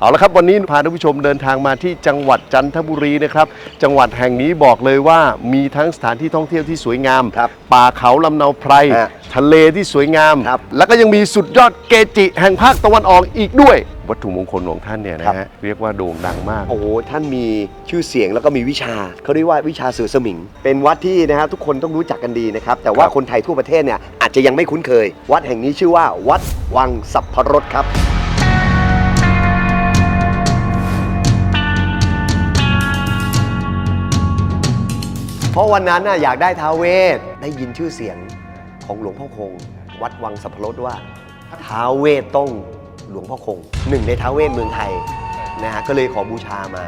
เอาละครับวันนี้พาท่านผู้ชมเดินทางมาที่จังหวัดจันทบุรีนะครับ จังหวัดแห่งนี้บอกเลยว่ามีทั้งสถานที่ท่องเที่ยวที่สวยงาม ครับป่าเขาลำเนาไพร ฮะทะเลที่สวยงาม ครับแล้วก็ยังมีสุดยอดเกจิแห่งภาคตะวันออกอีกด้วย วัตถุมงคลของท่านเนี่ยนะฮะเรียกว่าโด่งดังมาก โอ้โหท่านมีชื่อเสียงแล้วก็มีวิชาเขาเรียกว่าวิชาเสือสมิง เป็นวัดที่นะฮะทุกคนต้องรู้จักกันดีนะครับ แต่ว่าครับ คนไทยทั่วประเทศเนี่ยอาจจะยังไม่คุ้นเคย วัดแห่งนี้ชื่อว่าวัดวังสัพพรสครับ เพราะวันนั้นน่ะอยากได้ท้าวเวสได้ยินชื่อเสียงของหลวงพ่อคง วัดวังสัพพรสว่าท้าวเวสต้องหลวงพ่อคง หนึ่งในท้าวเวสเมืองไทยนะฮะก็เลยขอบูชามา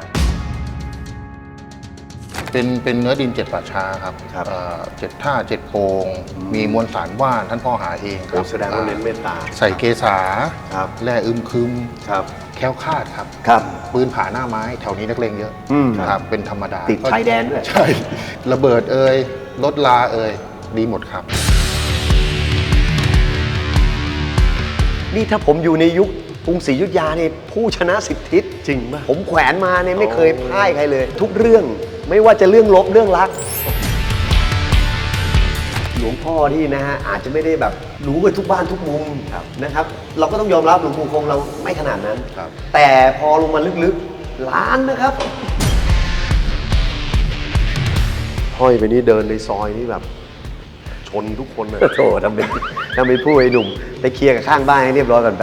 เป็นเป็นเนื้อดินเจ็ดป่าช้าครับครับ เอ่อเจ็ดท่าเจ็ดโปงมีมวลสารว่านท่านพ่อหาเองคโอ้รับแสดงว่าเน้นเมตตา ใส่เกษาครับ แร่อึมครึมครับ แคล้วคลาดครับ ครับ ปืนผาหน้าไม้แถวนี้นักเลงเยอะอืมครับเป็นธรรมดาติดชายแดนด้วย ใช่ ระเบิดเอ่ยรถลาเอ่ยดีหมดครับ นี่ถ้าผมอยู่ในยุคกรุงศรีอยุธยาเนี่ยผู้ชนะสิบทิศจริงป่ะ ผมแขวนมาเนี่ยไม่เคยโอ้พ่ายใครเลย ทุกเรื่องไม่ว่าจะเรื่องลบเรื่องรัก หลวงพ่อที่นะฮะอาจจะไม่ได้แบบรู้กันทุกบ้านทุกมุมนะครับ เราก็ต้องยอมรับหลวงปู่คงเราไม่ขนาดนั้น ครับ แต่พอลงมาลึกๆล้านนะครับ ห้อยไปนี่เดินในซอยนี่แบบ ชนทุกคนเลยโถทำเป็นทำเป็นผู้ไอ้หนุ่ม ไปเคลียร์กับข้างบ้านให้เรียบร้อยกันไป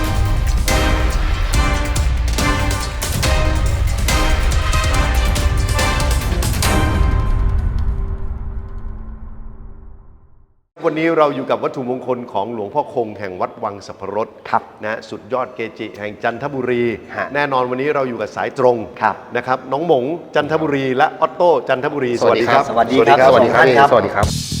วันนี้เราอยู่กับวัตถุมงคลของหลวงพ่อคงแห่งวัดวังสัพพรสครับนะสุดยอดเกจิแห่งจันทบุรี ฮะแน่นอนวันนี้เราอยู่กับสายตรงครับ นะครับน้องหมงจันทบุรีและออตโต้จันทบุรีสวัสดีครับ สวัสดีครับสวัสดีครับสวัสดีครับวั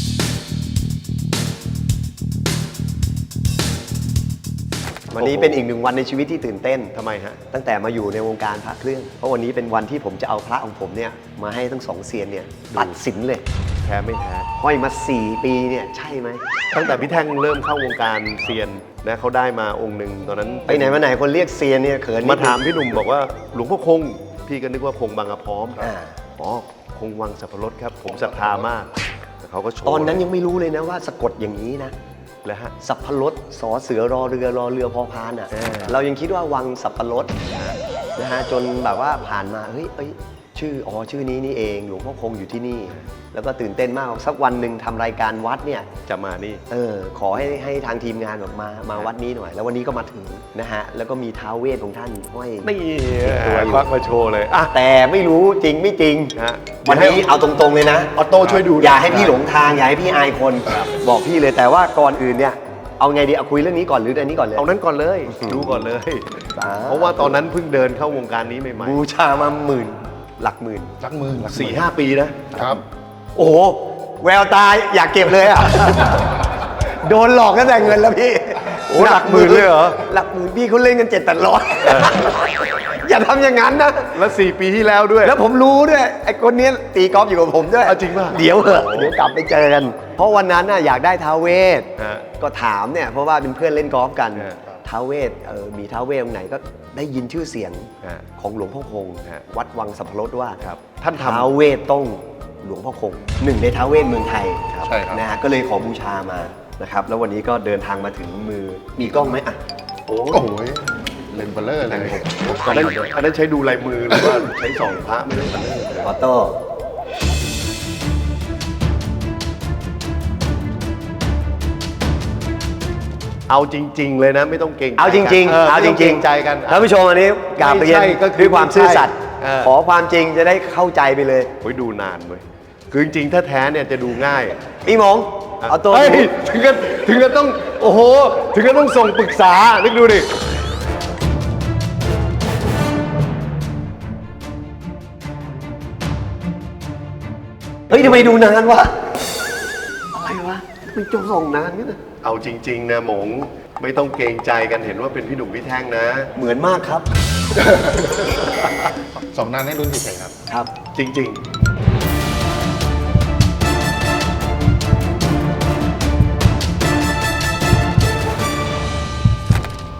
นนี้เป็นอีกหนึ่งวันในชีวิตที่ตื่นเต้นทำไมฮะตั้งแต่มาอยู่ในวงการพระเครื่อง เพราะวันนี้เป็นวันที่ผมจะเอาพระของผมเนี่ยมาให้ทั้งสองเซียนเนี่ยตัดสินเลยแพ้ไม่แพ้ห้อยมา 4 ปีเนี่ยใช่ไหมตั้งแต่พี่แท่งเริ่มเข้าวงการเซียนนะเขาได้มาองค์หนึ่งตอนนั้นไปไหนมาไหนคนเรียกเซียนเนี่ยเขินนิดมาถามนึงพี่หนุ่มบอกว่าหลวงพ่อคง พี่ก็นึกว่าคงบางกระพร้อมอ่า อ๋อคงวังสัพพรสครับ ผมศรัทธามากแต่เขาก็โชว์ตอนนั้นยังไม่รู้เลยนะว่าสะกดอย่างนี้นะ แล้วฮะสับพรสสอเสือรอเรือรอเรือพอพานอะเออเรายังคิดว่าวังสับปะรดนะฮะจนแบบว่าผ่านมาเฮ้ยเอ้ย ชื่ออ๋อชื่อนี้นี่เองหลวงพ่อคงอยู่ที่นี่ แล้วก็ตื่นเต้นมากสักวันหนึ่งทำรายการวัดเนี่ยจะมานี่เออขอให้ให้ทางทีมงานแบบมามาวัดนี้หน่อย แล้ววันนี้ก็มาถึงนะฮะแล้วก็มีท้าวเวทของท่านห้อยนี่ตัวอยู่ควักมาโชว์เลยอะแต่ไม่รู้จริงไม่จริงฮะวันนี้เอาตรงๆเลยนะออโต้ช่วยดูอย่าให้พี่หลงทางอย่าให้พี่อายคนบอกพี่เลยแต่ว่าก่อนอื่นเนี่ยเอาไงดีเอาคุยเรื่องนี้ก่อนหรืออันนี้ก่อนเลยเอานั้นก่อนเลยดูก่อนเลยอ่าเพราะว่าตอนนั้นเพิ่งเดินเข้าวงการนี้ใหม่บูชามาหมื่น หลักหมื่นรักมือรักๆมือสี่ห้าปีนะครับ โอ้โหแววตาอยากเก็บเลยอะ โดนหลอกตั้งแต่เงินแล้วพี่โอ้หลักหมื่นเลยเหรอ หลักหมื่นพี่เขาเล่นกันเจ็ดแปดร้อยอย่าทำอย่างนั้นนะ แล้ว4ปีที่แล้วด้วย แล้วผมรู้ด้วยไอ้คนนี้ตีกอล์ฟอยู่กับผมด้วยเอาจริงป่ะเดี๋ยวเหอะเดี๋ยวกลับไปเจอกัน เพราะวันนั้นน่ะอยากได้ท้าวเวท ฮะก็ถามเนี่ยเพราะว่าเป็นเพื่อนเล่นกอล์ฟกันฮะท้าวเวทเออมีท้าวเวทตรงไหนก็ ได้ยินชื่อเสียงฮะของหลวงพ่อคง ฮะวัดวังสัพพรสว่าครับท่านทำท้าวเวทต้องหลวงพ่อคงหนึ่งในท้าวเวทเมืองไทยใช่ครับ นะฮะก็เลยขอบูชามานะครับแล้ววันนี้ก็เดินทางมาถึงมือมีกล้องไหมอะโอ้โอ้โหเลนส์เบลเลอร์เลยอันนั้นอันนั้นใช้ดูลายมือหรือว่าใช้ส่องพระไม่ได้สันเลยออโต้ เอาจริง ๆ เลยนะไม่ต้องเก่งใจเอาจริงกันๆเอาจไม่ต้ริเกงใจกันท่านผู้ชมอันนี้กราบเรียนไม่ใช่ก็คือด้วยความซื่อสัตย์เออขอความจริงจะได้เข้าใจไปเลยโอ้ยดูนานเว้ยคือจริงๆถ้าแท้เนี่ยจะดูง่ายพี่หมงเอาตัวเฮ้ยถึงกันถึงกันต้องโอ้โห ถึงกันต้องส่งปรึกษานึกดูดิเฮ้ยทำไมดูนานวะอะไร วะมันจะส่งนานนี่นะเอาจริง ๆ นะหมงไม่ต้องเกรงใจกันเห็นว่าเป็นพี่หนุ่มพี่แท่งนะ เหมือนมากครับ สองนานให้รุ่นเฉยๆครับ ครับ จริง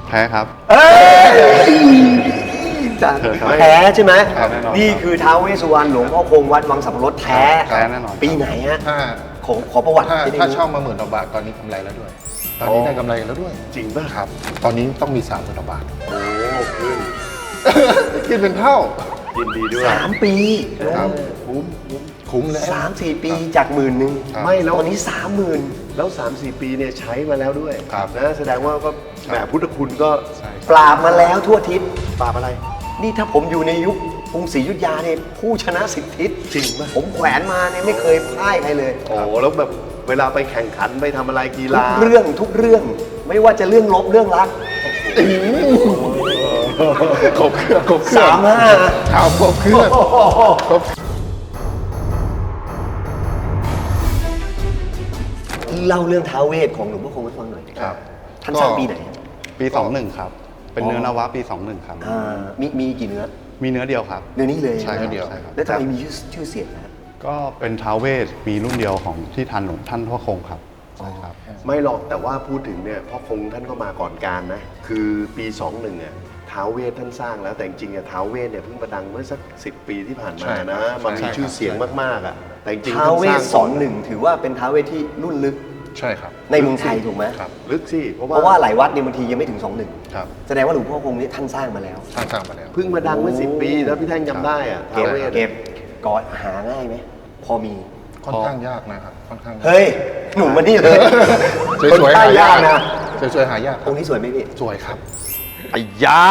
แพ้ครับแท้ใช่ไหมครับแน่นอนนี่คือท้าวเวสสุวรรณหลวงพ่อคงวัดวังสัพพรสแท้แท้แน่นอนปีไหนฮะ ถ้า ขอขอประวัติถ้านิดนึงถ้าเช่ามาหมื่นกว่าบาทตอนนี้กำไรแล้วด้วย ตอนนี้ได้กำไรแล้วด้วยๆจริงป่ะครับ ตอนนี้ต้องมีสามหมื่นกว่าบาท โอ้ขึ้นคิดเป็นเท่ายินดีด้วย สามปีครับคุ้มคุ้มคุ้มแล้ว สามสี่ปีจากหมื่นหนึ่งครับไม่แล้ว ตอนนี้สามหมื่นแล้ว 3 4 ปีเนี่ยใช้มาแล้วด้วยครับนะแสดงว่าก็แหมพุทธคุณก็ใช่ ปราบมาแล้วทั่วทิศปราบอะไร นี่ถ้าผมอยู่ในยุค กรุงศรีอยุธยาเนี่ยผู้ชนะสิบทิศจริงปะผมแขวนมาเนี่ยไม่เคยพ่ายใครเลย โอ้แล้วแบบเวลาไปแข่งขันไปทำอะไรกีทุฬากเรื่องทุกเรื่องไม่ว่าจะเรื่องลบเรื่องรักครบเครื่องครบเครื่องสามห้าข่าวครบเครื่องครบเล่าเรื่องท้าวเวทของหลวงพ่อคงให้ฟังหน่อยครับท่านสร้างปีไหนปี 21 ครับ เป็นเนื้อนวะปี 21 ครับ อ่ามีมีกี่เนื้อ มีเนื้อเดียวครับเนื้อนี้เลยใช่ครับเนื้อเดียว ใช่ครับ แล้วทำไมมีชื่อชื่อเสียงนะ ก็เป็นท้าวเวสมีรุ่นเดียวของที่ทันหลวงท่านพ่อคงครับใช่ครับ ไม่หรอกแต่ว่าพูดถึงเนี่ยพ่อคงท่านก็มาก่อนการนะ คือปี21เนี่ยท้าวเวทท่านสร้างแล้วแต่จริงๆอะท้าวเวทเนี่ยเพิ่งประดังเมื่อสักสิปีที่ผ่านมานะมันมีชื่อเสียงมากๆอะแต่จริงๆท้าวเวท่ทสองหนึ่งถือว่าเป็นท้าวเวทที่รุ่นลึก ใช่ครับในเมืองไทยถูกไหม ครับ ลึกสิเพราะเพราะว่าว่าหลายวัดเนี่ยบางทียังไม่ถึงสองหนึ่งครับแสดงว่าหลวงพ่อคงนี้ท่านสร้างมาแล้วสร้างสร้างมาแล้ว เพิ่งมาดังเมื่อสิปี แล้วพี่แท่งจำได้อะเก็บท้าวเวทเก็บก่อนหาง่ายไหมพอมี ค่อนข้างยากนะครับค่อนข้างยากเฮ้ย หนุ่มมานี่เลยสวยคนๆใต้หายายากกนะสวยๆหายากคอรับงค์นี้สวยไหมพี่สวยครับ ไอ้ยา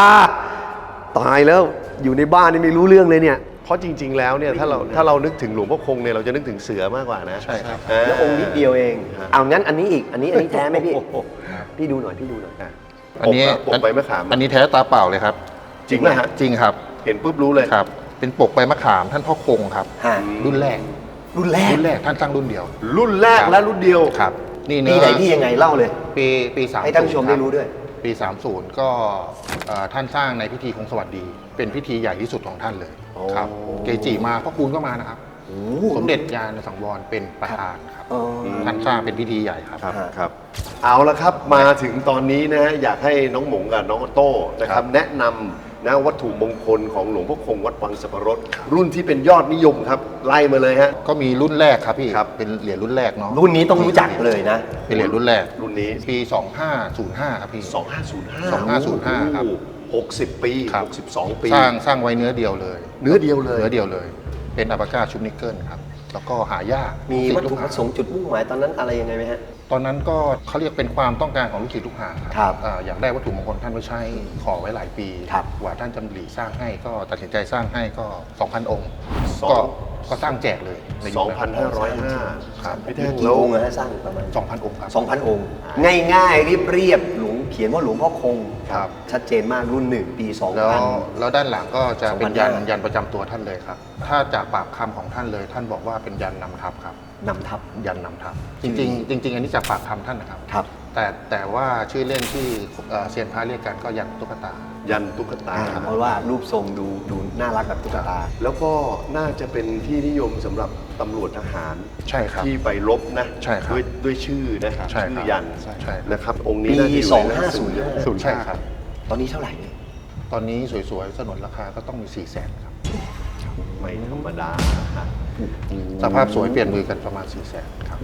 ตายแล้วอยู่ในบ้านนี่ไม่รู้เรื่องเลยเนี่ยเพ ราะจริง ๆ แล้วเนี่ยถ้าเราถ้าเรานึกถึงหลวงพ่อคงเนี่ยเราจะนึกถึงเสือมากกว่านะใช่ครับาแล้วองค์นิดเดียวเองฮะเอางั้นอันนี้อีก อันนี้อันนี้แท้ไหมพี่โอ้โหพี่ดูหน่อยพี่ดูหน่อยอะอันนี้ปกะปกใบมะขามอันนี้แท้ตาเปล่าเลยครับ จริงนะฮะจริงครับ เห็นปุ๊บรู้เลยครับ เป็นปกใบมะขามท่านพ่อคงครับฮะรุ่นแรก รุ่นแรกรุ่นแรกท่านสร้างรุ่นเดียว รุ่นแรกครับและรุ่นเดียวครับ นี่ปีเนื้อไหนที่ยังไงเล่าเลย ปีปีสามให้ท่านผู้ชมได้รู้ด้วย ปี 30 ก็เอ่อท่านสร้างในพิธีคงสวัสดี เป็นพิธีใหญ่ที่สุดของท่านเลยครับเกจิมาพ่อคูณก็มานะครับสมเด็จยานสังวรเป็นประธานครับอ๋อ ท่านสร้างเป็นพิธีใหญ่ครับ ครับฮะครับ เอาละครับมาถึงตอนนี้นะฮะอยากให้น้องหมงกับน้องออโต้นะครับ แนะนำ นะวัตถุมงคลของหลวงพ่อคงวัดวังสัพพรสรุ่นที่เป็นยอดนิยมครับ ไล่มาเลยฮะ ก็มีรุ่นแรกครับพี่ครับ เป็นเหรียญรุ่นแรกเนาะรุ่นนี้ต้องรู้จักเลยนะ เป็นเหรียญรุ่นแรกรุ่นนี้ ปี 2505 ครับพี่ 2505 2505ครับโอ้โห60 ปีครับ62 ปี สร้างสร้างไว้เนื้อเดียวเลย เนื้อเดียวเลย เนื้อเดียวเลย เป็นอัปาก้าชุบนิกเกิลครับ แล้วก็หายากมีวัตถุลูกปศิษย์ลูกหาระสงค์จุดมุ่งหมายตอนนั้นอะไรยังไงไหมฮะ ตอนนั้นก็เขาเรียกเป็นความต้องการของลูกศิษย์ลูกหาครับอ่าอยากได้วัตถุมงคลท่านไว้ใช้ขอไว้หลายปีครับกว่าท่านจำหลีสร้างให้ก็ตัดสินใจสร้างให้ก็ 2,000 องค์ สอง ก็ก็สร้างแจกเลยในยุคนั้น2505ครับพี่แท่งกี่แล้วองค์นะฮะสร้างประมาณ 2,000 องค์ครับ 2,000 องค์ ง่ายๆเรียบเรียบๆหลวง เขียนว่าหลวงพ่อคงครับ ชัดเจนมากรุ่นหนึ่งปีแล้ว2000แล้วด้านหลังก็จะเป็นยัน2,500 ยันประจำตัวท่านเลยครับ ถ้าจากปากคำของท่านเลย ท่านบอกว่าเป็นยันนำทัพครับ นำทัพ ยันนำทัพจริง ๆ จริง ๆ อันนี้จากปากคำท่านนะครับ ครับ แต่แต่ว่าชื่อเล่นที่เอ่อเซียนพระเรียกกันก็ยันตุ๊กตา ยันตุ๊กตา อ่าเพราะว่ารูปทรงดูดูน่ารักแบบตุ๊กตา แล้วก็น่าจะเป็นที่นิยมสำหรับ ตำรวจทหารใช่ครับที่ไปรบนะใช่ครับด้วยด้วยชื่อนะใช่ครับชื่อยันใช่ครับ นะครับ องค์นี้ปีน่าจะอยู่ในหน้า2505 ศูนย์ศูนย์ใช่ห้าครับ ตอนนี้เท่าไหร่เนี่ยตอนนี้สวยๆ สนนราคาก็ต้องมี4ี่แสนครับ ไม่ธรรมดานะสภาพสวยเปลี่ยนมือกันประมาณ4ี่แสนครับ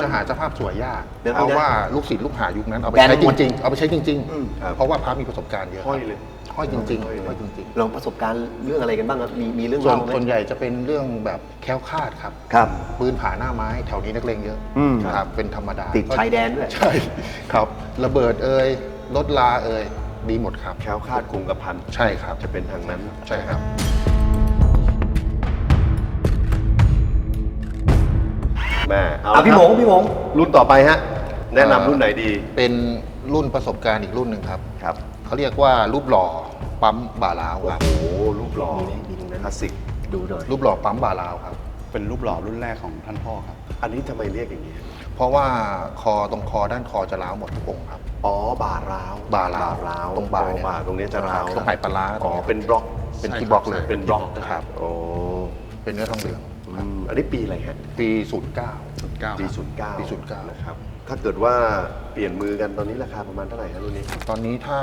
จะหาสภาพสวยยากเดี๋ยวเพราะนะว่าลูกศิษย์ลูกหายุคนั้นเอาไปแบรนด์ใช้หจมดริงๆเอาไปใช้จริงอืมๆเพราะว่าพระมีประสบการณ์เยอะห้อยเลย ห้อยจริงห้อยเลยๆห้อยจริงลองประสบการณ์เรื่องอะไรกันบ้างครับ มีมีเรื่องๆส่วนเล่าไหมส่วนใหญ่จะเป็นเรื่องแบบแคล้วคลาดครับครับ ปืนผ่าหน้าไม้แถวนี้นักเลงเยอะอืมครับเป็นธรรมดาติดชายแดนด้วย ใช่ครับ ระเบิดเอ่ยรถลาเอ่ยดีหมดครับ แคล้วคลาดคงกระพันใช่ครับ จะเป็นทางนั้น ใช่ครับ แม่เอาอะละพี่หมครับงพี่หมงรุ่นต่อไปฮะ แนะนำรุ่นไหนดีเป็นรุ่นประสบการณ์อีกรุ่นหนึ่งครับ ครับ เขาเรียกว่ารูปหล่อปั๊มบ่าลาวครับ โอ้โหรูปหล่อมีไหมมีตรงนั้นคลาสสิก ดูหน่อยรูปหล่อปั๊มบ่าลาวครับ เป็นรูปหล่อรุ่นแรกของท่านพ่อครับ อันนี้ทำไมเรียกอย่างนี้ เพราะว่าคอตรงคอด้านคอจะร้าวหมดทุกองค์ครับ อ๋อ บ่าร้าวบ่าร้าวร้าวตรงบ่าเนี่ยบ่าตรงนี้จะร้าวตรงไหปลาร้าอ๋อตรงนี้เป็นบล็อก เป็นที่บล็อกเลย เป็นบล็อกนะครับ โอ้ เป็นเนื้อทองเหลือง อืมอันนี้ปีอะไรฮะปี09 9ปีศูนย์เก้าปี09นะครับถ้าเกิดว่าเปลี่ยนมือกันตอนนี้ราคาประมาณเท่าไหร่ครับรุ่นนี้ ตอนนี้ถ้า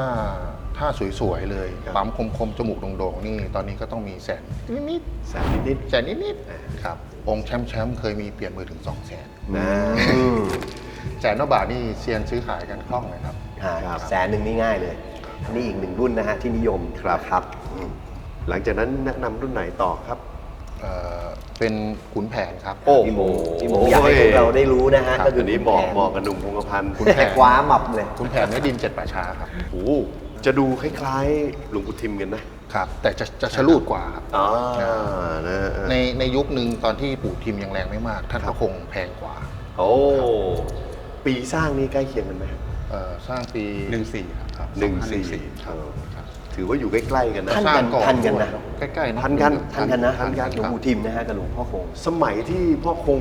ถ้าสวยๆเลยครับปั๊มคมๆ จมูกโด่งๆ นี่ ตอนนี้ก็ต้องมีแสนนิดแสนนิดๆแสนนิดๆครับ องค์แชมป์แชมป์เคยมีเปลี่ยนมือถึง2 0 0แสนๆนะแสนนบาทนี่เซียนซื้อขายกันคล่องเลยครับอ่าครับแสนหนึ่งนี่ง่ายเลยอันนี้อีกหนึ่งรุ่นนะฮะที่นิยมครับครับอืมหลังจากนั้นแนะนำรุ่นไหนต่อครับ เอ่อเป็นขุนแผนครับ โอ้พี่หมงพี่หมงอยากให้พวกเราได้รู้นะฮะ ครับ ก็คืออันนี้เหมาะเหมาะกับหนุ่มพงกพันธ์ขุนแผนคว้าหมับเลย ขุนแผนเนื้อดินเจ็ดป่าช้าครับ โอ้โหจะดูคล้ายๆหลวงปู่ทิมกันนะครับ แต่จะจะชะลูดกว่าครับ อ่านะในในยุคหนึ่งตอนที่ปู่ทิมยังแรงไม่มาก ท่านก็คงแพงกว่าโอ้ปีสร้างนี่ใกล้เคียงกันไหม เอ่อสร้างปี14ครับ หนึ่งสี่2514ครับครับ ถือว่าอยู่ใกล้ๆกันนะท่านสร้างก่อนทันกันนะ ใกล้ๆนะ ทันกันท่านกันนะทันกันหลวงปู่ทิมนะฮะกับหลวงพ่อคง สมัยที่พ่อคง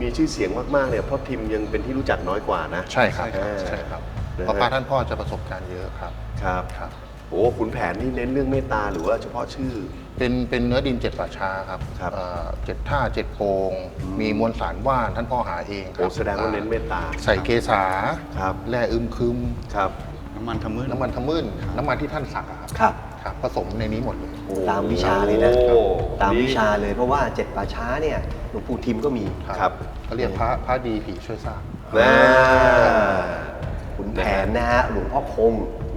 มีชื่อเสียงมากๆเนี่ยพ่อทิมยังเป็นที่รู้จักน้อยกว่านะ ใช่ครับอ่าใช่ครับนะฮะ เพราะพระท่านพ่อจะประสบการณ์เยอะครับครับครับ โอ้ขุนแผนนี่เน้นเรื่องเมตตาหรือว่าเฉพาะชื่อ เป็นเป็นเนื้อดินเจ็ดป่าช้าครับครับเอ่อเจ็ดท่าเจ็ดโปงมีมวลสารว่านท่านพ่อหาเองคโอ้รับแสดงว่าเน้นเมตตาใส่เกษาครับ แร่อึมครึม ครับ น้ำมันทำมือน้ำมันทะมึนน้ำมันที่ท่านสักอะครับครับ ครับผสมในนี้หมดเลย ตามวิชาเลยนะ โอ้ตามนี่วิชาเลยเพราะว่าเจ็ดป่าช้าเนี่ยหลวงปู่ทิมก็มีครับเขาเรียกพระพระดีผีช่วยสร้าง นะขุนแผนนะฮะหลวงพ่อคง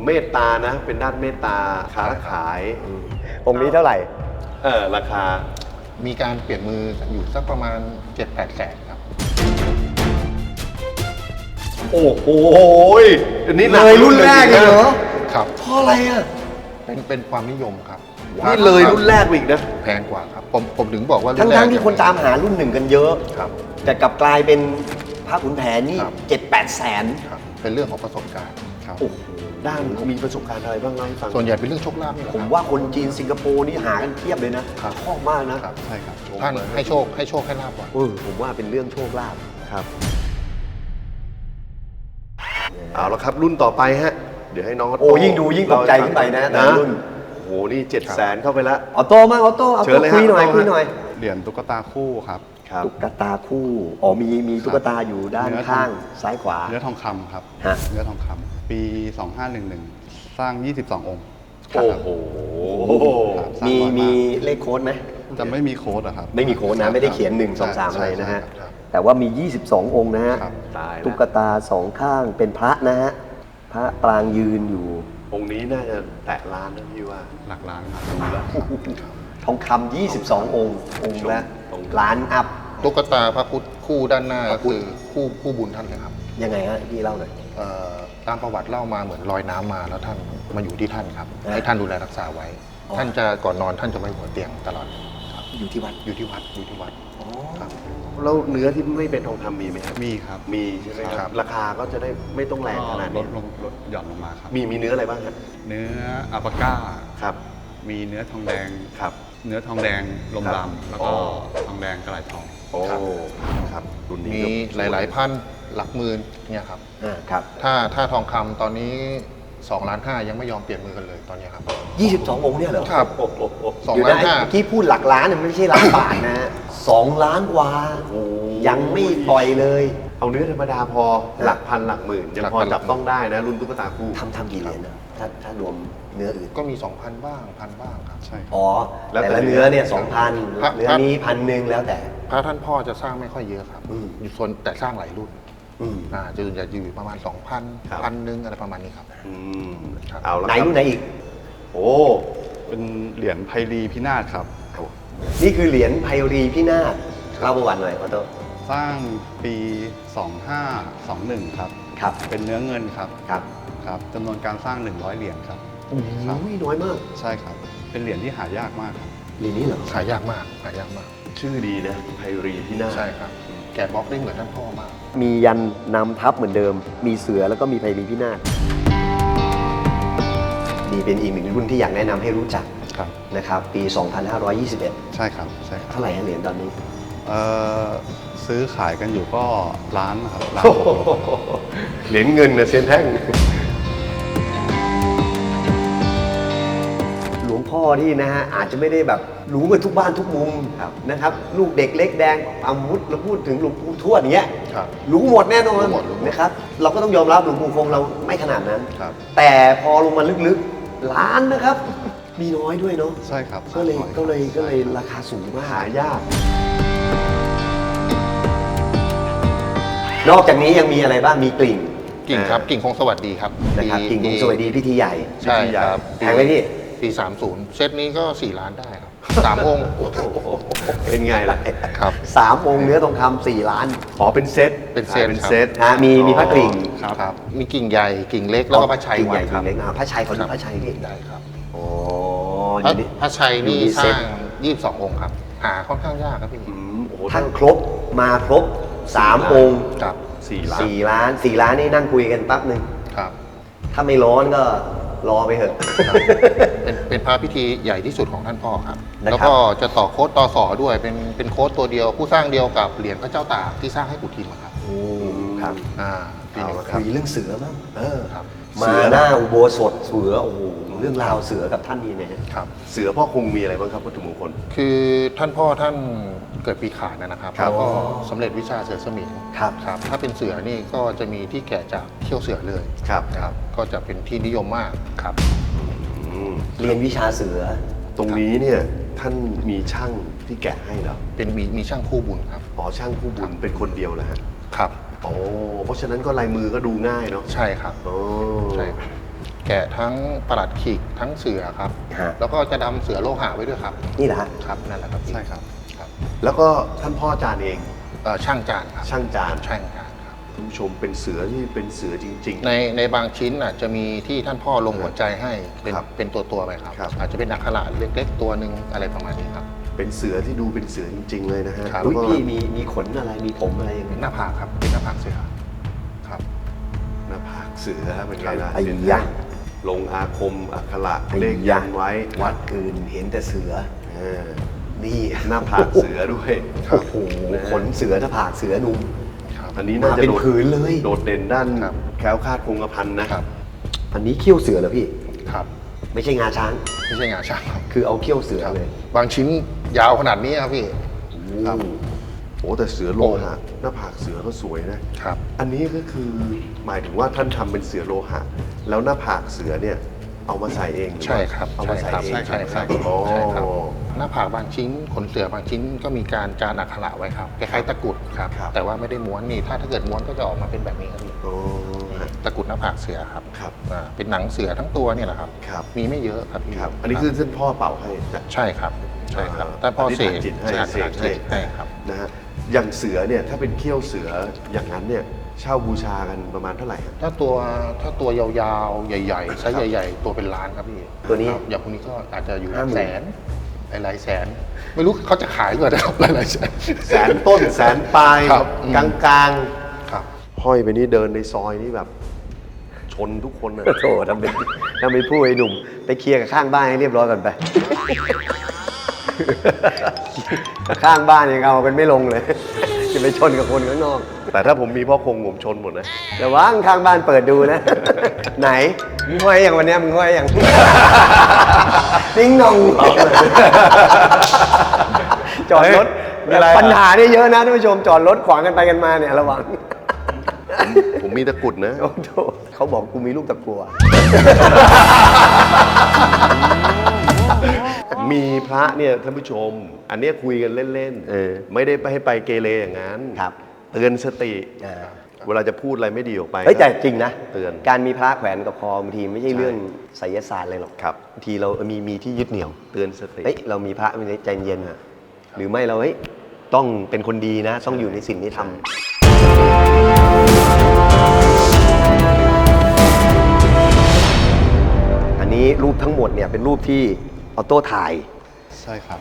เมตตานะ เป็นด้านเมตตาค้าขายองค์นี้เท่าไหร่ เออราคา มีการเปลี่ยนมือกันอยู่สักประมาณ 7-8แสน โอ้โหอันนี้หนักเลยรุ่นแรกเลยเหรอครับเพราะอะไรอะเป็นเป็นความนิยมครับนี่เลยรุ่นแรกอีกนะแพงกว่าครับผมผมถึงบอกว่ารุ่ทั้งนแรทั้กงที่คนตามหารุ่นหนึ่งกันเยอะครับ แต่กลับกลายเป็นพระขุนแผนนี่ครับเจ็ดแปดแสนครับเป็นเรื่องของประสบการณ์ครับโอ้โหด้านมีประสบการณ์อะไรบ้างเล่าให้ฟังส่วนใหญ่เป็นเรื่องโชคลาภนี่แหละผคมรับว่าคนจีนสิงคโปร์นี่หากันเทียบเลยนะครับชอบมากนะครับใช่ครับท่านให้โชคให้โชคให้ลาบก่อนเออผมว่าเป็นเรื่องโชคลาภครับ เอาละครับรุ่นต่อไปฮะ เดี๋ยวให้น้องโอ้ยิ่งดูยิ่งตกใจขึ้นไปนะแต่นะละรุ่นโอ้โหนี่เจ็ดแสนเข้าไปแล้วออโต้มากออโต้เอาเชิญเลยคุยหน่อยฮะคุยหน่อยเหรียญตุ๊กตาคู่ครับ ครับตุ๊กตาคู่อ๋อมีมีตุ๊กตาอยู่ด้านเนื้อ ข้างทองซ้ายขวา เนื้อทองคำครับ ฮะ เนื้อทองคำปี 2511 สร้าง 22 องค์ โอ้โห ครับสร้างมีน้อยาก มีเลขโค้ดไหม จะไม่มีโค้ดอะครับไม่มีโค้ดนะไม่ได้เขียน1 2ใช่3อะไรนะฮะใช่ครับ แต่ว่ามี 22 องค์นะฮะครับ ตายตุ๊แล้วกตาสองข้างเป็นพระนะฮะพระปรางยืนอยู่องค์นี้น่าจะแตะล้านนะพี่ว่า หลักล้านครับดูแล้วทองคำ22 องค์ องค์ละองค์ล้านอัพ ตุ๊กตาพระพุทธคู่ด้านหน้าก็คือคู่คู่บุญท่านเลยครับยังไงฮะพี่เล่าหน่อย เอ่อตามประวัติเล่ามาเหมือนลอยน้ำมาแล้วท่านมาอยู่ที่ท่านครับอ่าให้ท่านดูแลรักษาไว้ อ๋อ ท่านจะก่อนนอนท่านจะไม่หัวเตียงตลอดครับ อยู่ที่วัดอยู่ที่วัดอยู่ที่วัดครับ แล้วเนื้อที่ไม่เป็นทองคำมีไหมครับมีครับ มีใช่ไหมคครัรับ บ ราคาก็จะได้ไม่ต้องแรงขนาดลนี้ดลงลดหย่อนลงมาครับ มีมีเนื้ออะไรบ้างครับเนื้ออัปาก้า ครับมีเนื้อทองแดง ครับ เนื้อทองแดงลมดำแล้วก็ทองแดงกระไหลทอง โอ้ครับรุ่นนี้มีก็หลาย ๆ พันหลักหมื่นเนี่ยครับอ่าครับ ถ้าถ้าทองคำตอนนี้ 2ล้านห้ายังไม่ยอมเปลี่ยนมือกันเลยตอนเนี้ยครับ 22 องค์เนี่ยเหรอครับโอ้โหสองเดี๋ยวล้านนะห้า เมื่อกี้พูดหลักล้านเนี่ยมันไม่ใช่ล้านบาทนะสองล้านกว่ายังไม่ปล่อยเลยเอาเนื้อธรรมดาพอหลักพันหลักหมื่นยังหลักพอพัน จับต้องได้นะ รุ่นตุ๊กตาคู่ ทำทำกี่เหรียญนะถ้าถ้ารวมเนื้ออื่นก็มี 2,000 บ้างพันบ้างครับ ใช่ครับ อ๋อแล้วแต่แต่ละเนื้อเนี่ยสองพันครับ เนื้อนี้พันหนึ่งแล้วแต่ พระท่านพ่อจะสร้างไม่ค่อยเยอะครับอืมอยู่ส่วนแต่สร้างหลายรุ่น อืม อ่าจะจะอยู่ประมาณ2,000ครับพันหนึ่งอะไรประมาณนี้ครับ อืมครับ เอาละไหนครับรุ่นไหนอีก โอ้ เป็นเหรียญไพรีพินาศครับ นี่คือเหรียญไพรีพินาศเล่าประวัติหน่อยขอโทษสร้างปี 2521 ครับ ครับ เป็นเนื้อเงินครับ ครับครับจำนวนการสร้าง 100 เหรียญครับโอ้โหน้อยมากใช่ครับ เป็นเหรียญที่หายากมากครับ เหรียญนี้เหรอหายากมากหายากมาก ชื่อดีนะไพรีที่น่าใช่ครับ แกะบล็อกได้เหมือนท่านพ่อมาก มียันนำทัพเหมือนเดิม มีเสือแล้วก็มีไพรีพินาศนี่เป็นอีกหนึ่งรุ่นที่อยากแนะนำให้รู้จักครับ นะครับ ปี 2521 ใช่ครับใช่ครับเท่าไหร่ฮะเหรียญตอนนี้ เอ่อซื้อขายกันอยู่ก็ล้านนะครับล้านเหรียญเงินนะเซียนแท่ง หลวงพ่อที่นะฮะอาจจะไม่ได้แบบ รู้กันทุกบ้านทุกมุมนะครับลูกเด็กเล็กแดงอามุดเราพูดถึงหลวงปู่ทวดอย่างเงี้ยครับรู้หมดแน่นอนรู้หมดรู้หมดนะครับ เราก็ต้องยอมรับหลวงปู่คงเราไม่ขนาดนั้นครับแต่พอลงมาลึกๆล้านนะครับ มีน้อยด้วยเนาะใช่ครับก็เลยสร้างน้อก็เลยก็เลยราคาสูงมากหายาก นอกจากนี้ยังมีอะไรบ้างมีกลิ่งกิ่งครับกิ่งคงสวัสดีครับนะครับปีกิ่งคงสวัสดีพิธีใหญ่ใช่ครับแพงไหมพี่ปี30 เซตนี้ก็ 4 ล้านได้ครับ สามองค์ เป็นไงล่ะครับ สามองค์เนื้อทองคำสี่ล้านอ๋อเป็นเซตเป็นเซตขายเป็นครับเซตนะมีมีพระกลิ่งครับครับ มีกิ่งใหญ่กิ่งเล็กแล้วก็พระชัยกิ่งใหไว้ญ่คกิ่รับงเล็กอะพระชัยขอดูครับพระชัยพี่ได้ครับโอ้พระอยู่นี่พระชัยนี่อยู่ในสเซ็ร้าตง22องค์ครับ หาค่อนข้างยากครับพี่อืมโอ้โหท่านครบมาครบสามองค์ครับสี่ล้านสี่ล้านสี่ล้านนี่นั่งคุยกันแป๊บหนึ่งครับ ถ้าไม่ร้อนก็ รอไปเถอะ เป็นเป็นพระพิธีใหญ่ที่สุดของท่านพ่อครับ นะครับ แล้วก็จะต่อโค้ดต่อสอด้วยเป็นเป็นโค้ดตัวเดียว ผู้สร้างเดียวกับเหรียญพระเจ้าตากที่สร้างให้ปู่ทิมอะครับโอ้ครับอ่าปีเอานี้ละคุยเรื่องเสือบ้างเออครับ มาหน้าอุโบสถเสือโอ้โหเรื่องราวเสือกับท่านนี่เนี่ยครับ เสือพ่อคงมีอะไรบ้างครับวัตถุมงคล คือท่านพ่อท่าน เกิดปีขานนะครับ ครับแล้วก็สำเร็จวิชาเสือสมิงครับ ครับ ถ้าเป็นเสือนี่ก็จะมีที่แกะจากเขี้ยวเสือเลยครับ ครับ ก็จะเป็นที่นิยมมากครับ อืมเรียนวิชาเสือ ตรงนี้เนี่ยท่านมีช่างที่แกะให้เหรอเป็นมีมีช่างคู่บุญครับ อ๋อช่างผู้บุญเป็นคนเดียวเหรอฮะครับ โอ้เพราะฉะนั้นก็ลายมือก็ดูง่ายเนาะใช่ครับ โอ้ ใช่ครับ แกะทั้งประหลัดขีกทั้งเสือครับ ฮะ แล้วก็จะดำเสือโลหะไว้ด้วยครับ นี่แหละฮะ ครับ นั่นแหละครับพี่ใช่ครับครับ แล้วก็ท่านพ่อจานเองเอ่อช่างจานครับช่างจานช่างจานครับท่านผู้ชมเป็นเสือที่เป็นเสือจริง ในในบางชิ้นอะจะมีที่ท่านพ่อลงหัวใจให้เป็นครับเป็นตัวตัวๆไปครับ ครับ อาจจะเป็นอักขระเล็กๆตัวหนึ่งอะไรประมาณนี้ครับ ๆ เป็นเสือที่ดูเป็นเสือจริง ๆ เลยนะฮะครับ แล้วอุ้ยก็พี่มีมีขนอะไรมีผมอะไรยังไง หน้าผากครับเป็นหน้าผากเสือครับ หน้าผากเสือเป็นไงล่ะไอ้เซียนยะ ลงอาคมอักขระเลขยันไว้วัดอื่นเห็นแต่เสือ เออ นี่หน้าผากเสือด้วยโอ้โหขนเสือหน้าผากเสือหนุ่มครับอันนี้น่าจะมาเป็นโดดผืนเลยโดดเด่นด้านครับแคล้วคลาดคงกระพันนะครับอันนี้เขี้ยวเสือเหรอพี่ครับไม่ใช่งาช้าง ไม่ใช่งาช่างครับคือเอาเขี้ยวเสือเลย บางชิ้นยาวขนาดนี้ครับพี่ครับโอ้แต่เสือโลหะหน้าผากเสือก็สวยนะครับ อันนี้ก็คือหมายถึงว่าท่านทำเป็นเสือโลหะ แล้วหน้าผากเสือเนี่ย เอามาใส่เองหอใช่ครับเอามาใส่เองใช่ครับโอ้ใช่ครับ หน้าผากบางชิ้นขนเสือบางชิ้นก็มีการจานอักขระไว้ครับคล้ายๆตะกรุดครับครับแต่ว่าไม่ได้ม้วนนี่ถ้าถ้าเกิดม้วนก็จะออกมาเป็นแบบนี้ครับพี่โอ้ฮะตะกรุดหน้าผากเสือครับครับอ่าเป็นหนังเสือทั้งตัวเนี่ยแหละครับ ครับมีไม่เยอะครับพี่ครับ อันนี้คือท่านพ่อเป่าให้นะ ใช่ครับใช่ครับอ่าแต่พ่อเสกอธิษฐานจิตให้ใช่เสกให้ใช่ครับ นะฮะอย่างเสือเนี่ยถ้าเป็นเขี้ยวเสืออย่างนั้นเนี่ย เช่าบูชากันประมาณเท่าไหร่ฮะถ้าตัวถ้าตัวยาวๆ ใหญ่ๆไซส์ใหญ่ ๆ ตัวเป็นล้านครับพี่ตัวนี้ครับอย่างพวกนี้ก็อาจจะอยู่หห้าลักหมื่นแสนหลายๆแสน ไม่รู้เขาจะขายหรือเปล่านะครับหลายๆแสน แสนต้นแสนปลายครับอืมกลางกลางครับ ๆห้อยไปนี่เดินในซอยนี่แบบ ชนทุกคนอะโถทำเป็นทำเป็นผู้ไอ้หนุ่ม ไปเคลียร์กับข้างบ้านให้เรียบร้อยกันไป ข้างบ้านยังเอากันไม่ลงเลย จะไปชนกับคนข้างนอก แต่ถ้าผมมีพ่อคงผมชนหมดนะระวังข้างบ้านเปิดดูนะ ไหนมึงห้อยอย่างวันเนี้ยมึงห้อยอย่างนิ่งนองจอดรถเฮ้ยมีอะไรอะ ปัญหาเนี่ยเยอะนะท่านผู้ชมจอดรถขวางกันไปกันมาเนี่ยระวังผมมีตะกรุดนะ โอ้โหเขาบอกกูมีลูกตะกัว มีพระเนี่ยท่านผู้ชม อันเนี้ยคุยกันเล่นเออไม่ได้ไปให้ไปเกเรอย่างนั้นครับ เตือนสติ อ่าเวลาจะพูดอะไรไม่ดีออกไป เฮ้ยแต่จริงนะเตือนการมีพระแขวนกับคอบางทีไม่ใช่เรื่องไสยศาสตร์เลยหรอกครับ บางทีเรามีมีที่ยึดเหนี่ยว เตือนสติ เฮ้ยเรามีพระมีใจเย็นอะหรือไม่เราเฮ้ยต้องเป็นคนดีนะ ต้องอยู่ในสิ่งที่ทำอันนี้รูปทั้งหมดเนี่ยเป็นรูปที่ออโต้ถ่าย ใช่ครับ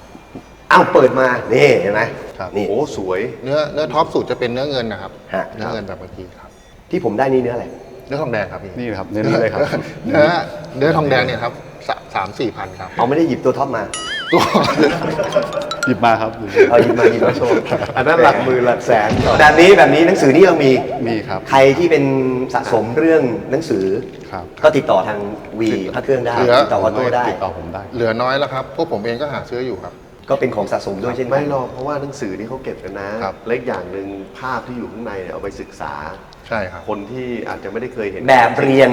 อ้าวเปิดมานี่เห็นไหมครับนี่ โอ้สวยเนื้อเนื้อท็อปสุดจะเป็นเนื้อเงินนะครับฮะ เนื้อเงินแบบเมื่อกี้ครับ ที่ผมได้นี่เนื้ออะไรเนื้อทองแดงครับพี่นี่ครับเนื้อนี้เลยครับ เนื้อเนื้อทองแดงเนี่ยครับสาสามสี่พันครับเอาไม่ได้หยิบตัวท็อปมาตัว หยิบมาครับเอาหยิบมาหยิบมาโชว์อันนั้นหลักหมื่นหลักแสนแบบนี้แบบนี้หนังสือนี่เรามีมีครับใครที่เป็นสะสมเรื่องหนังสือ ครับก็ติดต่อทางวีพระเครื่องได้เหลือ ติดต่อออโต้ได้ ติดต่อผมได้ เหลือน้อยแล้วครับ พวกผมเองก็หาซื้ออยู่ครับ ก็เป็นของสะสมด้วยเช่นกัไม่นหรอกเพราะว่าหนังสือนี่เขาเก็บกันนะครับเล็กอย่างหนึ่งภาพที่อยู่ข้างในเนี่ยเอาไปศึกษา ใช่ครับ คนที่อาจจะไม่ได้เคยเห็นแบบเรียน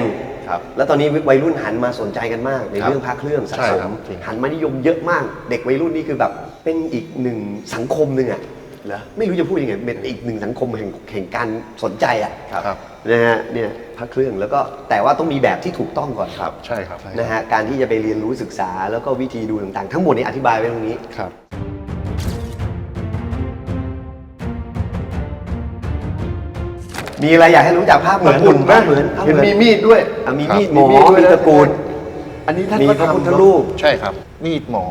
ครับ แล้วตอนนี้วัยรุ่นหันมาสนใจกันมาก ในครับเรื่องพระเครื่องสะใช่สครัม บจริง หันมานิยมเยอะมาก เด็กวัยรุ่นนี่คือแบบเป็นอีกหนึ่งสังคมหนึ่งอะ เหรอไม่รู้จะพูดยังไงเป็นอีกหนึ่งสังคมแห่งแห่งการสนใจอะครับนะฮะเนี่ยพระเครื่องแล้วก็แต่ว่าต้องมีแบบที่ถูกต้องก่อนครับใช่ครับนะฮะการที่จะไปเรียนรู้ศึกษาแล้วก็วิธีดูต่างๆ ทั้งหมดนี้อธิบายไว้ตรงนี้ครับมีอะไรอยากให้รู้จักภาพเหมือนตะกรุดภานะพเหมือนภาพเห็นเหมือนมีมีดด้วยอะมีครับมีดหมอมีมีดด้วยมีนะตะกรุดอันนี้ท่านมีก็พระพุทธทำเนอะรูปใช่ครับ มีดหมอ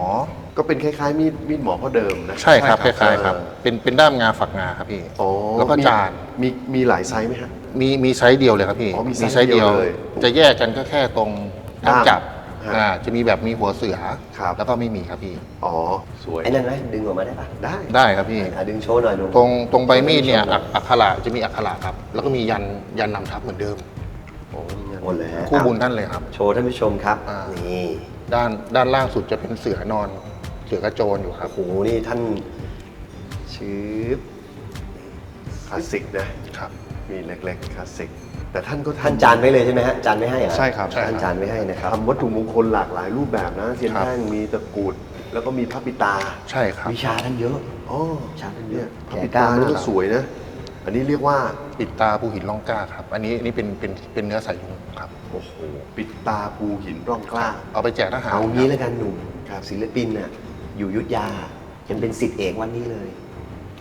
ก็เป็นคล้ายๆมีดมีดหมอพ่อเดิมนะใช่ครับคใช่ครับล้ายๆครับเออเป็นเป็นด้ามงาฝักงาครับพี่อ๋อแล้วก็มีจานมีมีหลายไซส์ไหมฮะ มีมีไซส์เดียวเลยครับพี่อ๋อมีไซส์เดียวเลย จะแยกกันก็แค่ตรงด้ามด้ามจับฮะอ่าจะมีแบบมีหัวเสือ ครับ แล้วก็ไม่มีครับพี่ อ๋อสวยไอ้นั่นไหมดึงออกมาได้ปะได้ได้ครับพี่ อะดึงโชว์หน่อยหนูตรงตรงใบมีดเนี่ยอักอักขระจะมีอักขระครับ แล้วก็มียันยันนำทับเหมือนเดิมหมดเลยฮะคู่บุญท่านเลยครับ โชว์ท่านผู้ชมครับ อ่านี่ด้านด้านล่างสุดจะเป็นเสือนอนเสือกระโจนอยู่ครับ โอ้โห นี่ท่านชืบคลาสสิกนะ ครับ มีเล็กๆคลาสสิก แต่ท่านก็ทำท่านจานไว้เลยใช่ไหมฮะ จานไม่ให้เหรอใช่ครับใช่ท่านจานไม่ให้นะครับทำวัตถุมงคลหลากหลายรูปแบบนะเทียนครับแท่งมีตะกรุด แล้วก็มีพระปิตา ใช่ครับ วิชาท่านเยอะอ๋อชาติเป็นเยเนี่อะยพระแก่ปิกล้าตามนี่ากก็สวยนะ อันนี้เรียกว่า ปิดตาภูหินล่องกล้าครับ อันนี้อันนี้เป็นเป็นเป็นเนื้อสายลุงครับ โอ้โห ปิดตาปูหินร่องกล้า เอาไปแจกทหารเอางี้คแล้รับวกันหนุ่มครับศิลปินน่ะ อยู่ยุทธยายังเป็นสิทธิเอกวันนี้เลย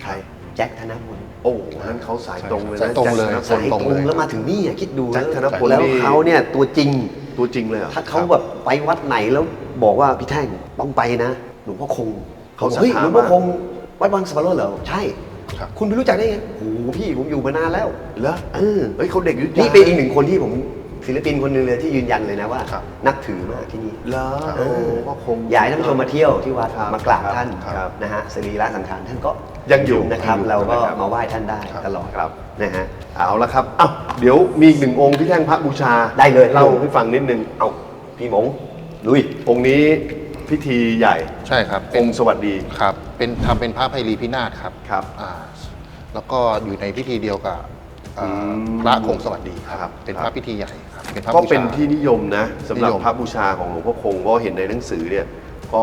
ใคร แจ็คธนพลโอ้โหนั่นเขาสายตรงเลยนะสายตรงเลยแจ็คธนพสายลตรงแล้วมาถึงนี่อะคิดดูแจ็คธนพลแล้วนี่เขาเนี่ยตัวจริงตัวจริงเลยเหรอถ้าเขาแบบไปวัดไหนแล้วบอกว่าพี่แท่งต้องไปนะหลวงพ่อคงเขาบอกเฮ้ยศรัทธาหลวงพ่อคงวัดวังสะพานโลดเหรอใช่ครับคุณไปรู้จักได้ไงโอ้โหพี่ผมอยู่มานานแล้วเหรอเออเฮ้ยเขาเด็กยุทธยานี่เป็นอีกหนึ่งคนที่ผม ศิลปินคนหนึ่งเลยที่ยืนยันเลยนะว่า ครับนับถือมากที่นี่เหรอเอโอ้อก็คงอยากให้ท่านผู้ชมมาเที่ยวที่วัดครับมากราบท่านครับนะฮะสรีระสังขารท่านก็ยังอยู่นะครับ ยังอยู่เราก็นะครับมาไหว้ท่านได้ตลอดครับ นะฮะ เอาละครับอ้าวเดี๋ยวมีอีกหนึ่งองค์ที่แท่งพระบูชาได้เลย เล่าให้ฟังนิดนึง เอาพี่หมงลุย องค์นี้พิธีใหญ่ใช่ครับอเป็นงค์สวัสดี ครับ เป็นทำเป็นพระไพรีพินาศครับครับอ่าแล้วก็อยู่ในพิธีเดียวกับอ่าอืมพระคงสวัสดีคครัรับบเป็นครับพระพิธีใหญ่ ครับเป็นพระก็บูชาเป็นที่นิยมนะสำหรับนิยมพระบูชาของหลวงพ่อคงเพราะเห็นในหนังสือเนี่ยก็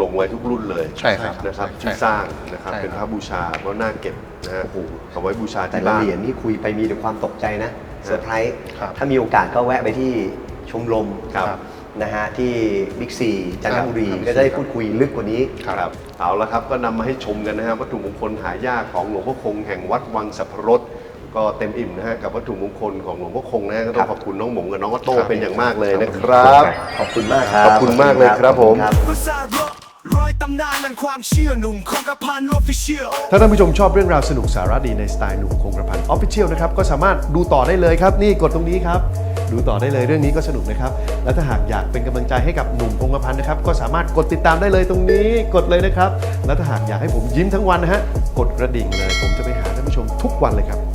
ลงไว้ทุกรุ่นเลยใช่ครับนะครับใช่ที่สร้างนะครับใช่ครับเป็นพระบูชาเพราะน่าเก็บนะฮะเอาไว้บูชาแต่ที่ละบ้าน เหรียญที่คุยไปมีแต่ความตกใจนะเซอร์ไพรส์ครับถ้ามีโอกาสก็แวะไปที่ชมรมครับ นะฮะที่บิ๊กซีจันทบุรีครับ ก็จะได้พูดคุยลึกกว่านี้ ครับเอาละครับก็นำมาให้ชมกันนะฮะวัตถุมงคลหายากของหลวงพ่อคงแห่งวัดวังสัพพรส ก็เต็มอิ่มนะฮะกับวัตถุมงคลของหลวงพ่อคงนะฮะก็ต้อครังบขอบคุณน้องหมงกับน้องออโต้ครับเป็นอย่างมากเลยนะครับ ขอบคุณมากครับขอบคุณมากเลยครับผมขอณภาษาโรร้อยตำนานนั้นความเชื่อหนุ่มคงกระพันออฟฟิเชียล ถ้าท่านผู้ชมชอบเรื่องราวสนุกสาระดีในสไตล์หนุ่มคงกระพันออฟฟิเชียลนะครับ ก็สามารถดูต่อได้เลยครับ นี่กดตรงนี้ครับ ดูต่อได้เลยเรื่องนี้ก็สนุกนะครับ และถ้าหากอยากเป็นกำลังใจให้กับหนุ่มคงกระพันนะครับ ก็สามารถกดติดตามได้เลยตรงนี้กดเลยนะครับ และถ้าหากอยากให้ผมยิ้มทั้งวันนะฮะกดกระดิ่งเลย ผมจะไปหาท่านผู้ชมทุกวันเลยครับ